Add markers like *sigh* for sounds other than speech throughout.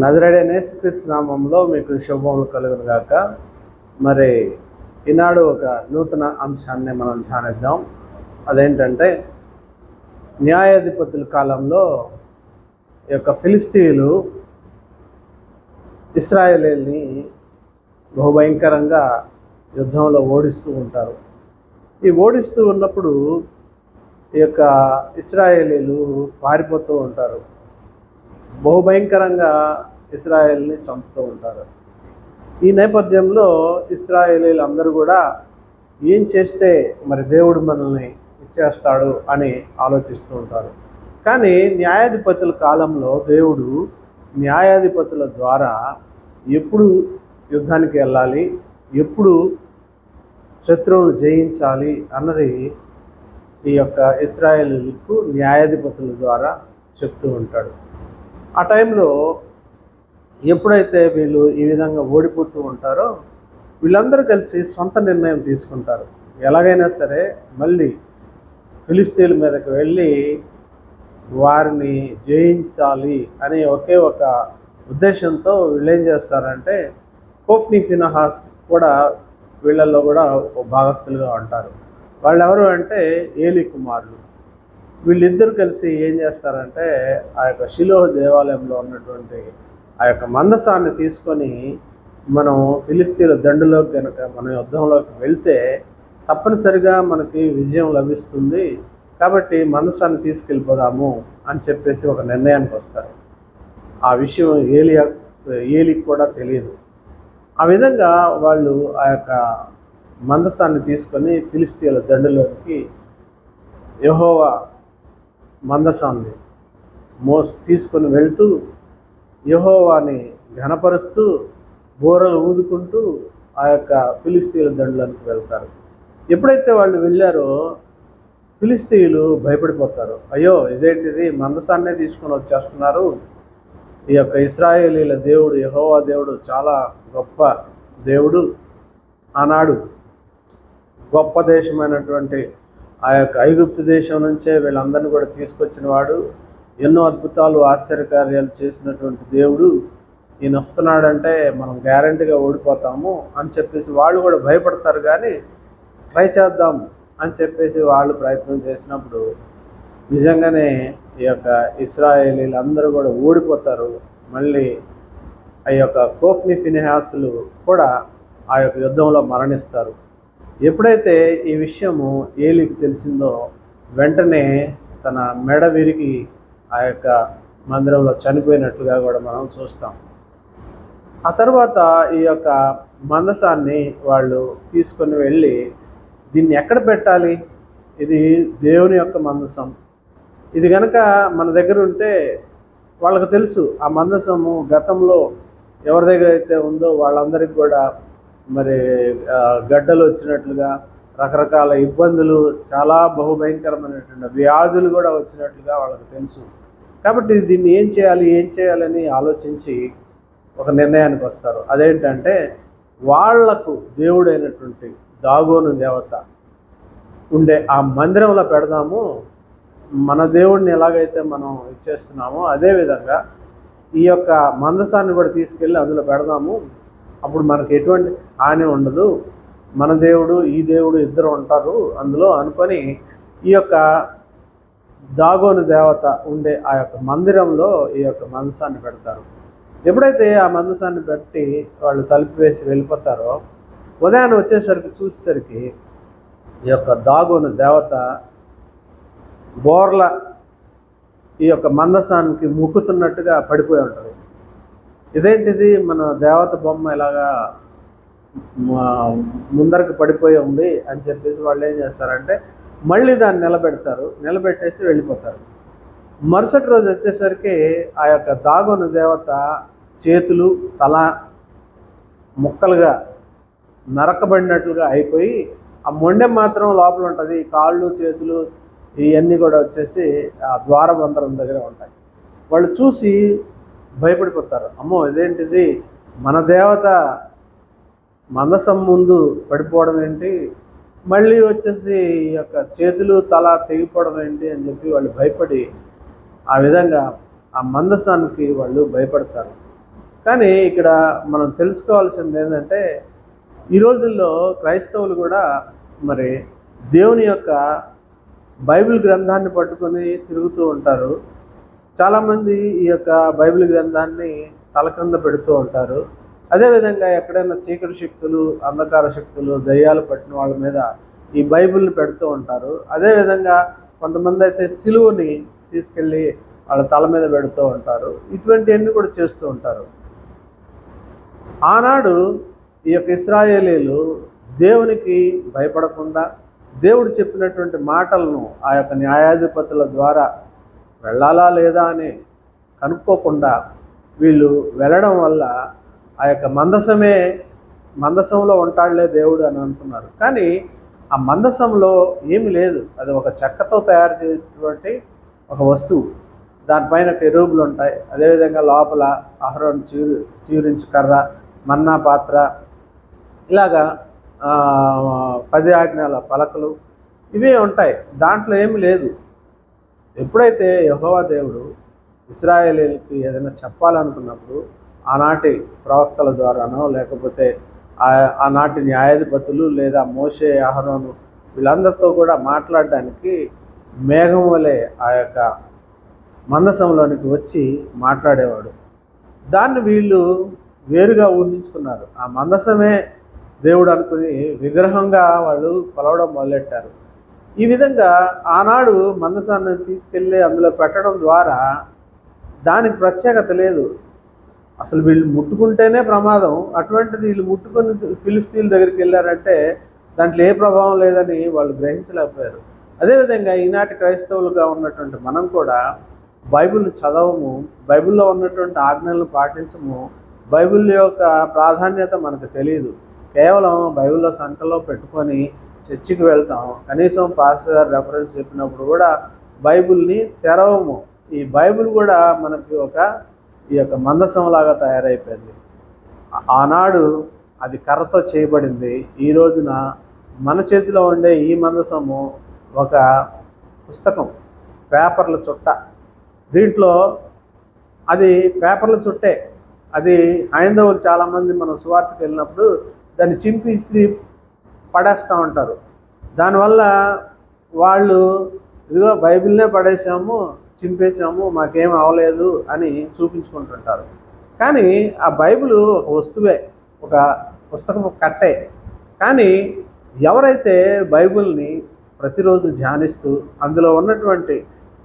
నజరడేనేసుక్రీస్తు నామంలో మీకు శుభములు కలుగును గాక. మరి ఈనాడు ఒక నూతన అంశాన్ని మనం ధ్యానిద్దాం. అదేంటంటే న్యాయాధిపతుల కాలంలో ఈ యొక్క ఫిలిస్తీన్లు ఇస్రాయేలీల్ని బహుభయంకరంగా యుద్ధంలో ఓడిస్తూ ఉంటారు. ఈ ఓడిస్తూ ఉన్నప్పుడు ఈ యొక్క ఇస్రాయేలీలు పారిపోతూ ఉంటారు. బహుభయంకరంగా ఇస్రాయేల్ని చంపుతూ ఉంటారు. ఈ నేపథ్యంలో ఇస్రాయేలీలు అందరూ కూడా ఏం చేస్తే మరి దేవుడు మనల్ని ఇచ్చేస్తాడు అని ఆలోచిస్తూ ఉంటారు. కానీ న్యాయాధిపతుల కాలంలో దేవుడు న్యాయాధిపతుల ద్వారా ఎప్పుడు యుద్ధానికి వెళ్ళాలి ఎప్పుడు శత్రువును జయించాలి అన్నది ఈ యొక్క ఇస్రాయేలీలకు న్యాయాధిపతుల ద్వారా చెప్తూ ఉంటాడు. ఆ టైంలో ఎప్పుడైతే వీళ్ళు ఈ విధంగా ఓడిపోతూ ఉంటారో వీళ్ళందరూ కలిసి సొంత నిర్ణయం తీసుకుంటారు. ఎలాగైనా సరే మళ్ళీ ఫిలిస్తీన్ల మీదకి వెళ్ళి వారిని జయించాలి అనే ఒకే ఒక ఉద్దేశంతో వీళ్ళు ఏం చేస్తారంటే కోఫ్ని ఫినహాస్ కూడా వీళ్ళల్లో కూడా ఒక భాగస్థులుగా ఉంటారు. వాళ్ళు ఎవరు అంటే ఏలి కుమారులు. వీళ్ళిద్దరు కలిసి ఏం చేస్తారంటే ఆ యొక్క శిలో దేవాలయంలో ఉన్నటువంటి ఆ యొక్క మందసాన్ని తీసుకొని మనం ఫిలిస్తీన్ల దండులోకి కనుక మన యుద్ధంలోకి వెళ్తే తప్పనిసరిగా మనకి విజయం లభిస్తుంది. కాబట్టి మందసాన్ని తీసుకెళ్ళిపోదాము అని చెప్పేసి ఒక నిర్ణయానికి వస్తారు. ఆ విషయం ఏలియా ఏలికి కూడా తెలియదు. ఆ విధంగా వాళ్ళు ఆ యొక్క మందసాన్ని తీసుకొని ఫిలిస్తీన్ల దండులోకి యహోవా మందసాన్ని మోస్ తీసుకొని వెళ్తూ యహోవాని ఘనపరుస్తూ బోరలు ఊదుకుంటూ ఆ యొక్క ఫిలిస్తీన్ల దండలకు వెళ్తారు. ఎప్పుడైతే వాళ్ళు వెళ్ళారో ఫిలిస్తీన్లు భయపడిపోతారు. అయ్యో ఇదేంటిది? మందసాన్నే తీసుకొని వచ్చేస్తున్నారు. ఈ యొక్క ఇస్రాయేలీల దేవుడు యహోవా దేవుడు చాలా గొప్ప దేవుడు. ఆనాడు గొప్ప దేశమైనటువంటి ఆ యొక్క ఐగుప్తు దేశం నుంచే వీళ్ళందరినీ కూడా తీసుకొచ్చిన వాడు ఎన్నో అద్భుతాలు ఆశ్చర్యకార్యాలు చేసినటువంటి దేవుడు. ఈయన వస్తున్నాడంటే మనం గ్యారంటీగా ఓడిపోతాము అని చెప్పేసి వాళ్ళు కూడా భయపడతారు కానీ ట్రై చేద్దాం అని చెప్పేసి వాళ్ళు ప్రయత్నం చేసినప్పుడు నిజంగానే ఈ యొక్క ఇస్రాయేలీలు అందరూ కూడా ఓడిపోతారు. మళ్ళీ ఆ యొక్క కోఫ్ని ఫినిహాసులు కూడా ఆ యొక్క యుద్ధంలో మరణిస్తారు. ఎప్పుడైతే ఈ విషయము ఏలికి తెలిసిందో వెంటనే తన మెడ విరిగి ఆ యొక్క మందిరంలో చనిపోయినట్లుగా కూడా మనం చూస్తాం. ఆ తర్వాత ఈ యొక్క మందసాన్ని వాళ్ళు తీసుకొని వెళ్ళి దీన్ని ఎక్కడ పెట్టాలి? ఇది దేవుని యొక్క మందసం. ఇది కనుక మన దగ్గర ఉంటే వాళ్ళకు తెలుసు ఆ మందసము గతంలో ఎవరి దగ్గర అయితే ఉందో వాళ్ళందరికీ కూడా మరి గడ్డలు వచ్చినట్లుగా రకరకాల ఇబ్బందులు చాలా బహుభయంకరమైనటువంటి వ్యాధులు కూడా వచ్చినట్లుగా వాళ్ళకి తెలుసు. కాబట్టి దీన్ని ఏం చేయాలి ఏం చేయాలని ఆలోచించి ఒక నిర్ణయానికి వస్తారు. అదేంటంటే వాళ్ళకు దేవుడైనటువంటి దాగోను దేవత ఉండే ఆ మందిరంలో పెడదాము. మన దేవుడిని ఎలాగైతే మనం ఇచ్చేస్తున్నామో అదేవిధంగా ఈ యొక్క మందసాన్ని కూడా తీసుకెళ్ళి అందులో పెడదాము. అప్పుడు మనకి ఎటువంటి హాని ఉండదు. మన దేవుడు ఈ దేవుడు ఇద్దరు ఉంటారు. అందులో అనుకొని ఈ యొక్క దాగోను దేవత ఉండే ఆ యొక్క మందిరంలో ఈ యొక్క మందసాన్ని పెడతారు. ఎప్పుడైతే ఆ మందసాన్ని పెట్టి వాళ్ళు తలుపు వేసి వెళ్ళిపోతారో ఉదయాన్నే వచ్చేసరికి చూసేసరికి ఈ యొక్క దాగోను దేవత బోర్ల ఈ యొక్క మందసానికి ముక్కుతున్నట్టుగా పడిపోయి ఉంటుంది. ఇదేంటిది? మన దేవత బొమ్మ ఇలాగా ముందరకు పడిపోయి ఉంది అని చెప్పేసి వాళ్ళు ఏం చేస్తారంటే మళ్ళీ దాన్ని నిలబెడతారు. నిలబెట్టేసి వెళ్ళిపోతారు. మరుసటి రోజు వచ్చేసరికి ఆ యొక్క దాగోను దేవత చేతులు తల ముక్కలుగా నరకబడినట్లుగా అయిపోయి ఆ మొండెం మాత్రం లోపల ఉంటుంది. కాళ్ళు చేతులు ఇవన్నీ కూడా వచ్చేసి ఆ ద్వారబంధరం దగ్గర ఉంటాయి. వాళ్ళు చూసి భయపడిపోతారు. అమ్మో ఇదేంటిది? మన దేవత మందసం ముందు పడిపోవడం ఏంటి? మళ్ళీ వచ్చేసి ఈ యొక్క చేతులు తల తెగిపోవడం ఏంటి అని చెప్పి వాళ్ళు భయపడి ఆ విధంగా ఆ మందసానికి వాళ్ళు భయపడతారు. కానీ ఇక్కడ మనం తెలుసుకోవాల్సింది ఏంటంటే ఈ రోజుల్లో క్రైస్తవులు కూడా మరి దేవుని యొక్క బైబిల్ గ్రంథాన్ని పట్టుకొని తిరుగుతూ ఉంటారు. చాలామంది ఈ యొక్క బైబిల్ గ్రంథాన్ని తలకింద పెడుతూ ఉంటారు. అదేవిధంగా ఎక్కడైనా చీకటి శక్తులు అంధకార శక్తులు దయ్యాలు పట్టిన వాళ్ళ మీద ఈ బైబిల్ని పెడుతూ ఉంటారు. అదేవిధంగా కొంతమంది అయితే సిలువుని తీసుకెళ్ళి వాళ్ళ తల మీద పెడుతూ ఉంటారు. ఇటువంటివన్నీ కూడా చేస్తూ ఉంటారు. ఆనాడు ఈ యొక్క ఇస్రాయేలీలు దేవునికి భయపడకుండా దేవుడు చెప్పినటువంటి మాటలను ఆ యొక్క న్యాయాధిపతుల ద్వారా వెళ్ళాలా లేదా అని కనుక్కోకుండా వీళ్ళు వెళ్ళడం వల్ల ఆ యొక్క మందసమే మందసంలో ఉంటాడులే దేవుడు అని అనుకున్నారు కానీ ఆ మందసంలో ఏమి లేదు. అది ఒక చెక్కతో తయారు చేసినటువంటి ఒక వస్తువు. దానిపైన పెరుగులు ఉంటాయి. అదేవిధంగా లోపల అహరోన్ చీరు చీరించి కర్ర మన్నా పాత్ర ఇలాగా పది ఆజ్ఞాల పలకలు ఇవే ఉంటాయి. దాంట్లో ఏమి లేదు. ఎప్పుడైతే యహోవా దేవుడు ఇస్రాయేలీలకి ఏదైనా చెప్పాలనుకున్నప్పుడు ఆనాటి ప్రవక్తల ద్వారానో లేకపోతే ఆ- ఆనాటి న్యాయాధిపతులు లేదా మోషే ఆహరోను వీళ్ళందరితో కూడా మాట్లాడడానికి మేఘం వలె ఆ యొక్క మందసంలోనికి వచ్చి మాట్లాడేవాడు. దాన్ని వీళ్ళు వేరుగా ఊహించుకున్నారు. ఆ మందసమే దేవుడు అనుకుని విగ్రహంగా వాళ్ళు కొలవడం మొదలెట్టారు. ఈ విధంగా ఆనాడు మందసాన్ని తీసుకెళ్ళి అందులో పెట్టడం ద్వారా దానికి ప్రత్యేకత లేదు. అసలు వీళ్ళు ముట్టుకుంటేనే ప్రమాదం. అటువంటిది వీళ్ళు ముట్టుకొని ఫిలిస్తీన్ల దగ్గరికి వెళ్ళారంటే దాంట్లో ఏ ప్రభావం లేదని వాళ్ళు గ్రహించలేకపోయారు. అదేవిధంగా ఈనాటి క్రైస్తవులుగా ఉన్నటువంటి మనం కూడా బైబిల్ చదవము బైబిల్లో ఉన్నటువంటి ఆజ్ఞలను పాటించము బైబిల్ యొక్క ప్రాధాన్యత మనకు తెలియదు. కేవలం బైబిల్లో సంకల్లో పెట్టుకొని చర్చికి వెళ్తాం. కనీసం పాస్టర్ గారు రెఫరెన్స్ చెప్పినప్పుడు కూడా బైబిల్ని తెరవము. ఈ బైబిల్ కూడా మనకి ఒక ఈ యొక్క మందసంలాగా తయారైపోయింది. ఆనాడు అది కర్రతో చేయబడింది. ఈ రోజున మన చేతిలో ఉండే ఈ మందసము ఒక పుస్తకం పేపర్ల చుట్ట. దీంట్లో అది పేపర్ల చుట్టే. అది హైందవులు చాలామంది మనం సువార్తకు వెళ్ళినప్పుడు దాన్ని చింపిస్తే పడేస్తూ ఉంటారు. దానివల్ల వాళ్ళు ఇదిగో బైబిల్నే పడేసాము చింపేసాము మాకేం అవలేదు అని చూపించుకుంటుంటారు. కానీ ఆ బైబిల్ ఒక వస్తువే ఒక పుస్తకం కట్టే. కానీ ఎవరైతే బైబిల్ని ప్రతిరోజు ధ్యానిస్తూ అందులో ఉన్నటువంటి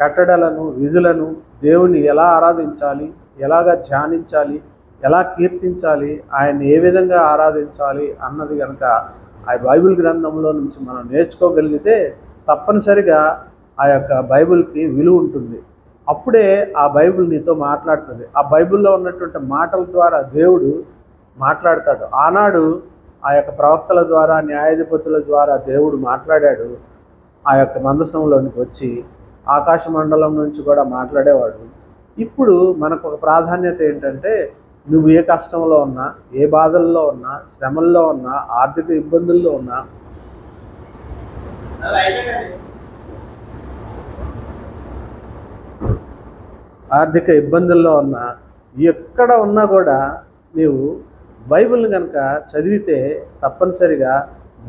కట్టడలను విధులను దేవుని ఎలా ఆరాధించాలి ఎలాగా ధ్యానించాలి ఎలా కీర్తించాలి ఆయన్ని ఏ విధంగా ఆరాధించాలి అన్నది కనుక ఆ బైబిల్ గ్రంథంలో నుంచి మనం నేర్చుకోగలిగితే తప్పనిసరిగా ఆ యొక్క బైబిల్కి విలువ ఉంటుంది. అప్పుడే ఆ బైబిల్ నీతో మాట్లాడుతుంది. ఆ బైబిల్లో ఉన్నటువంటి మాటల ద్వారా దేవుడు మాట్లాడతాడు. ఆనాడు ఆ యొక్క ప్రవక్తల ద్వారా న్యాయాధిపతుల ద్వారా దేవుడు మాట్లాడాడు. ఆ యొక్క మందసంలోనికి వచ్చి ఆకాశ మండలం నుంచి కూడా మాట్లాడేవాడు. ఇప్పుడు మనకు ఒక ప్రాధాన్యత ఏంటంటే నువ్వు ఏ కష్టంలో ఉన్నా ఏ బాధల్లో ఉన్నా శ్రమల్లో ఉన్నా ఆర్థిక ఇబ్బందుల్లో ఉన్నా ఆర్థిక ఇబ్బందుల్లో ఉన్నా ఎక్కడ ఉన్నా కూడా నీవు బైబిల్ని కనుక చదివితే తప్పనిసరిగా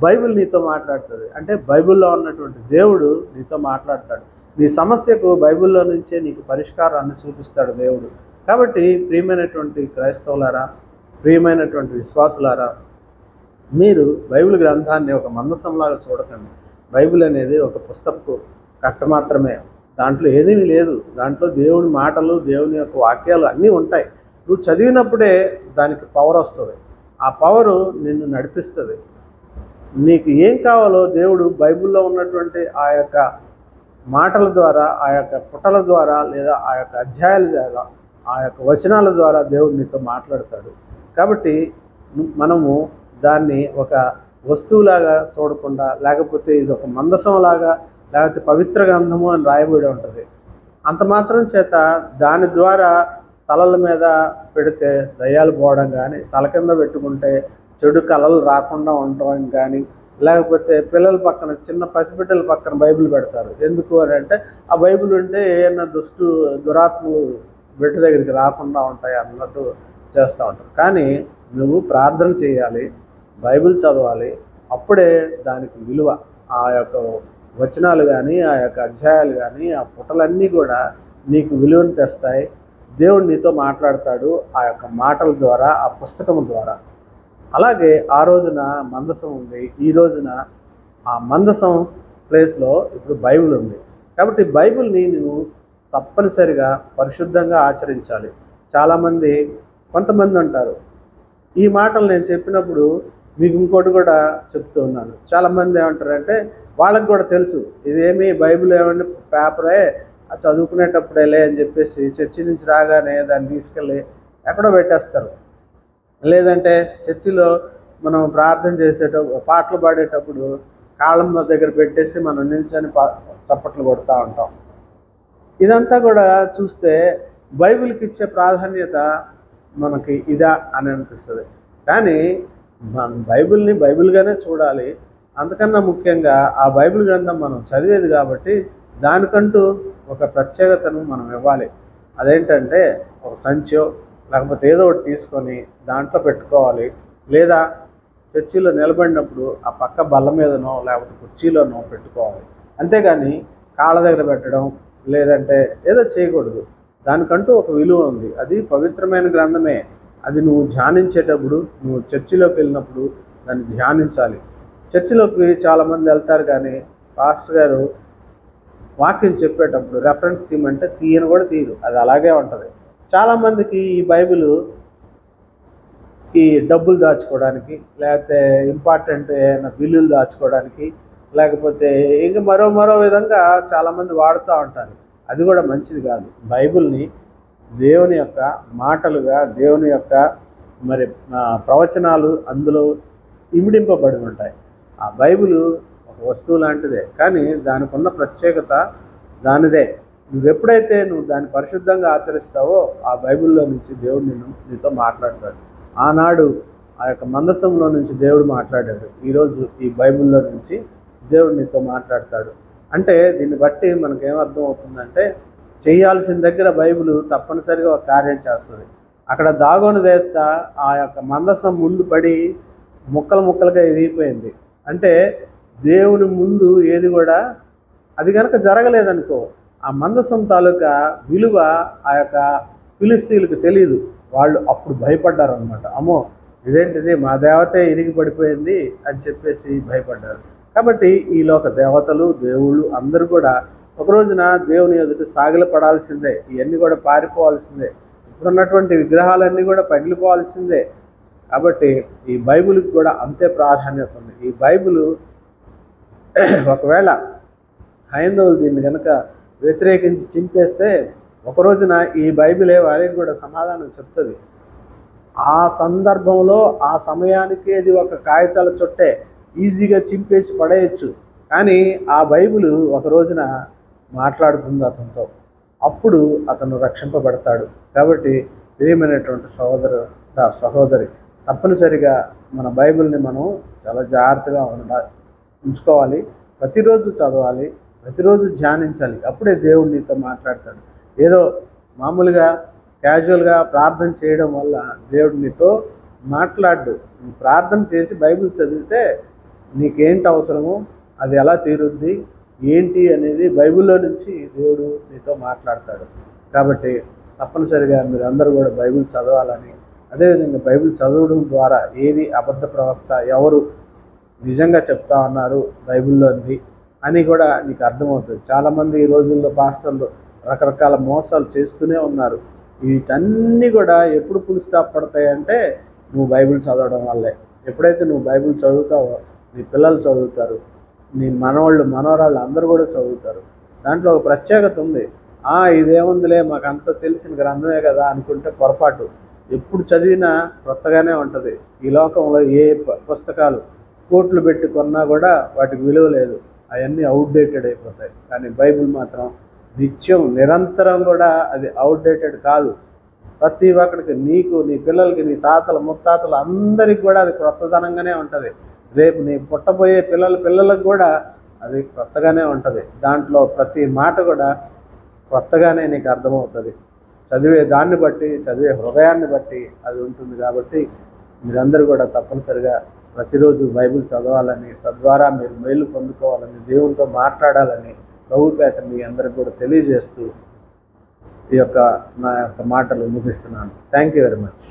బైబిల్ నీతో మాట్లాడుతుంది. అంటే బైబిల్లో ఉన్నటువంటి దేవుడు నీతో మాట్లాడతాడు. నీ సమస్యకు బైబిల్లో నుంచే నీకు పరిష్కారాన్ని చూపిస్తాడు దేవుడు. కాబట్టి ప్రియమైనటువంటి క్రైస్తవులారా ప్రియమైనటువంటి విశ్వాసులారా మీరు బైబిల్ గ్రంథాన్ని ఒక మందసంలాగా చూడకండి. బైబిల్ అనేది ఒక పుస్తకపు కట్ట మాత్రమే. దాంట్లో ఏదీ లేదు. దాంట్లో దేవుని మాటలు దేవుని యొక్క వాక్యాలు అన్నీ ఉంటాయి. నువ్వు చదివినప్పుడే దానికి పవర్ వస్తుంది. ఆ పవరు నిన్ను నడిపిస్తుంది. నీకు ఏం కావాలో దేవుడు బైబిల్లో ఉన్నటువంటి ఆ యొక్క మాటల ద్వారా ఆ యొక్క పుటల ద్వారా లేదా ఆ యొక్క అధ్యాయాల ద్వారా ఆ యొక్క వచనాల ద్వారా దేవుడు నీతో మాట్లాడతాడు. కాబట్టి మనము దాన్ని ఒక వస్తువులాగా చూడకుండా లేకపోతే ఇది ఒక మందసంలాగా లేకపోతే పవిత్ర గ్రంథము అని రాయబడి ఉంటుంది. అంత మాత్రం చేత దాని ద్వారా తలల మీద పెడితే దయ్యాలు పోవడం కానీ తల కింద పెట్టుకుంటే చెడు కళలు రాకుండా ఉండడం కానీ లేకపోతే పిల్లల పక్కన చిన్న పసిబిడ్డల పక్కన బైబిల్ పెడతారు. ఎందుకు అని అంటే ఆ బైబిల్ ఉంటే ఏమైనా దుష్టు దురాత్మలు బిడ్డ దగ్గరికి రాకుండా ఉంటాయి అన్నట్టు చేస్తూ ఉంటారు. కానీ నువ్వు ప్రార్థన చేయాలి బైబిల్ చదవాలి అప్పుడే దానికి విలువ. ఆ యొక్క వచనాలు కానీ ఆ యొక్క అధ్యాయాలు కానీ ఆ పుటలన్నీ కూడా నీకు విలువను తెస్తాయి. దేవుడు నీతో మాట్లాడతాడు ఆ యొక్క మాటల ద్వారా ఆ పుస్తకం ద్వారా. అలాగే ఆ రోజున మందసం ఉంది. ఈ రోజున ఆ మందసం ప్లేస్లో ఇప్పుడు బైబిల్ ఉంది. కాబట్టి బైబిల్ని నువ్వు తప్పనిసరిగా పరిశుద్ధంగా ఆచరించాలి. చాలామంది కొంతమంది అంటారు ఈ మాటలు నేను చెప్పినప్పుడు మీకు ఇంకోటి కూడా చెప్తూ ఉన్నాను. చాలామంది ఏమంటారంటే వాళ్ళకి కూడా తెలుసు ఇదేమి బైబిల్ ఏమన్నా పేపరే చదువుకునేటప్పుడేలే అని చెప్పేసి చర్చి నుంచి రాగానే దాన్ని తీసుకెళ్ళి ఎక్కడో పెట్టేస్తారు. లేదంటే చర్చిలో మనం ప్రార్థన చేసేటప్పుడు పాటలు పాడేటప్పుడు కాళ్ళ దగ్గర పెట్టేసి మనం నిల్చొని పా చప్పట్లు కొడుతూ ఉంటాం. ఇదంతా కూడా చూస్తే బైబిల్కి ఇచ్చే ప్రాధాన్యత మనకి ఇదా అని అనిపిస్తుంది. కానీ మనం బైబిల్ని బైబిల్గానే చూడాలి. అంతకన్నా ముఖ్యంగా ఆ బైబిల్ గ్రంథం మనం చదివేది కాబట్టి దానికంటూ ఒక ప్రత్యేకతను మనం ఇవ్వాలి. అదేంటంటే ఒక సంచో లేకపోతే ఏదో ఒకటి తీసుకొని దాంట్లో పెట్టుకోవాలి. లేదా చర్చిలో నిలబడినప్పుడు ఆ పక్క బల్ల మీదనో లేకపోతే కుర్చీలోనో పెట్టుకోవాలి. అంతేగాని కాళ్ళ దగ్గర పెట్టడం లేదంటే ఏదో చేయకూడదు. దానికంటూ ఒక విలువ ఉంది. అది పవిత్రమైన గ్రంథమే. అది నువ్వు ధ్యానించేటప్పుడు నువ్వు చర్చిలోకి వెళ్ళినప్పుడు దాన్ని ధ్యానించాలి. చర్చిలోకి చాలామంది వెళ్తారు కానీ పాస్టర్ గారు వాక్యం చెప్పేటప్పుడు రెఫరెన్స్ తీయమంటే తీయను కూడా తీయరు. అది అలాగే ఉంటుంది. చాలామందికి ఈ బైబిల్ ఈ డబ్బులు దాచుకోవడానికి లేకపోతే ఇంపార్టెంట్ ఏమైనా బిల్లులు దాచుకోవడానికి లేకపోతే ఇంక మరో మరో విధంగా చాలామంది వాడుతూ ఉంటారు. అది కూడా మంచిది కాదు. బైబిల్ని దేవుని యొక్క మాటలుగా దేవుని యొక్క మరి ప్రవచనాలు అందులో ఇమిడింపబడి ఉంటాయి. ఆ బైబిల్ ఒక వస్తువు లాంటిదే. కానీ దానికి ఉన్న ప్రత్యేకత దానిదే. నువ్వు ఎప్పుడైతే నువ్వు దాన్ని పరిశుద్ధంగా ఆచరిస్తావో ఆ బైబిల్లో నుంచి దేవుడు నిన్ను నీతో మాట్లాడతాడు. ఆనాడు ఆ యొక్క మందసంలో నుంచి దేవుడు మాట్లాడాడు. ఈరోజు ఈ బైబిల్లో నుంచి దేవుడు నీతో మాట్లాడతాడు. అంటే దీన్ని బట్టి మనకు ఏమర్థం అవుతుందంటే చేయాల్సిన దగ్గర బైబిల్ తప్పనిసరిగా ఒక కార్యం చేస్తుంది. అక్కడ దాగోని దేవత ఆ యొక్క మందసం ముందు పడి ముక్కలు ముక్కలుగా ఎదిగిపోయింది. అంటే దేవుని ముందు ఏది కూడా అది కనుక జరగలేదనుకో ఆ మందసం తాలూకా విలువ ఆ యొక్క ఫిలిస్తీన్లకు తెలియదు వాళ్ళు అప్పుడు భయపడ్డారు అనమాట అమ్మో ఇదేంటిది మా దేవతే ఇరిగి పడిపోయింది అని చెప్పేసి భయపడ్డారు. కాబట్టి ఈ లోక దేవతలు దేవుళ్ళు అందరూ కూడా ఒక రోజున దేవుని ఎదుట సాగిలపడాల్సిందే. ఇవన్నీ కూడా పారిపోవాల్సిందే. ఇప్పుడున్నటువంటి విగ్రహాలన్నీ కూడా పగిలిపోవాల్సిందే. కాబట్టి ఈ బైబిల్కి కూడా అంతే ప్రాధాన్యత ఉంది. ఈ బైబిల్ *clears throat* ఒకవేళ హైందవులు దీన్ని కనుక వ్యతిరేకించి చింపేస్తే ఒకరోజున ఈ బైబిలే వారికి కూడా సమాధానం చెప్తుంది. ఆ సందర్భంలో ఆ సమయానికి అది ఒక కాగితాల చుట్టే. ఈజీగా చింపేసి పడేయచ్చు. కానీ ఆ బైబిల్ ఒక రోజున మాట్లాడుతుంది అతనితో. అప్పుడు అతను రక్షింపబడతాడు. కాబట్టి ప్రియమైనటువంటి సహోదరు సహోదరి తప్పనిసరిగా మన బైబిల్ని మనం చాలా జాగ్రత్తగా ఉండాలి ఉంచుకోవాలి. ప్రతిరోజు చదవాలి. ప్రతిరోజు ధ్యానించాలి. అప్పుడే దేవుడు నీతో మాట్లాడతాడు. ఏదో మామూలుగా క్యాజువల్గా ప్రార్థన చేయడం వల్ల దేవుడు నీతో మాట్లాడు. ప్రార్థన చేసి బైబిల్ చదివితే నీకేంటి అవసరమో అది ఎలా తీరుద్ది? ఏంటి అనేది బైబిల్లో నుంచి దేవుడు నీతో మాట్లాడతాడు. కాబట్టి తప్పనిసరిగా మీరు అందరూ కూడా బైబిల్ చదవాలని అదేవిధంగా బైబిల్ చదవడం ద్వారా ఏది అబద్ధ ప్రవక్త ఎవరు నిజంగా చెప్తా ఉన్నారు బైబిల్లోది అని కూడా నీకు అర్థమవుతుంది. చాలామంది ఈ రోజుల్లో పాస్టర్లు రకరకాల మోసాలు చేస్తూనే ఉన్నారు. వీటన్నీ కూడా ఎప్పుడు ఫుల్ స్టాప్ పడతాయంటే నువ్వు బైబిల్ చదవడం వల్లే. ఎప్పుడైతే నువ్వు బైబిల్ చదువుతావో నీ పిల్లలు చదువుతారు నీ మనవాళ్ళు మనవరాళ్ళు అందరూ కూడా చదువుతారు. దాంట్లో ఒక ప్రత్యేకత ఉంది. ఆ ఇదేముందిలే మాకు అంత తెలిసిన గ్రంథమే కదా అనుకుంటే పొరపాటు. ఎప్పుడు చదివినా కొత్తగానే ఉంటుంది. ఈ లోకంలో ఏ ప- పుస్తకాలు కోట్లు పెట్టి కొన్నా కూడా వాటికి విలువ లేదు. అవన్నీ అవుట్డేటెడ్ అయిపోతాయి. కానీ బైబిల్ మాత్రం నిత్యం నిరంతరం కూడా అది అవుట్డేటెడ్ కాదు. ప్రతి ఒక్కడికి నీకు నీ పిల్లలకి నీ తాతలు ముత్తాతలు అందరికి కూడా అది క్రొత్తదనంగానే ఉంటుంది. రేపు నీ పుట్టబోయే పిల్లల పిల్లలకు కూడా అది కొత్తగానే ఉంటుంది. దాంట్లో ప్రతి మాట కూడా కొత్తగానే నీకు అర్థమవుతుంది. చదివే దాన్ని బట్టి చదివే హృదయాన్ని బట్టి అది ఉంటుంది కాబట్టి మీరందరూ కూడా తప్పనిసరిగా ప్రతిరోజు బైబిల్ చదవాలని తద్వారా మీరు మేలు పొందుకోవాలని దేవునితో మాట్లాడాలని ప్రభుపేట మీ అందరికి కూడా తెలియజేస్తూ ఈ యొక్క నా యొక్క మాటలు ముగిస్తున్నాను. Thank you very much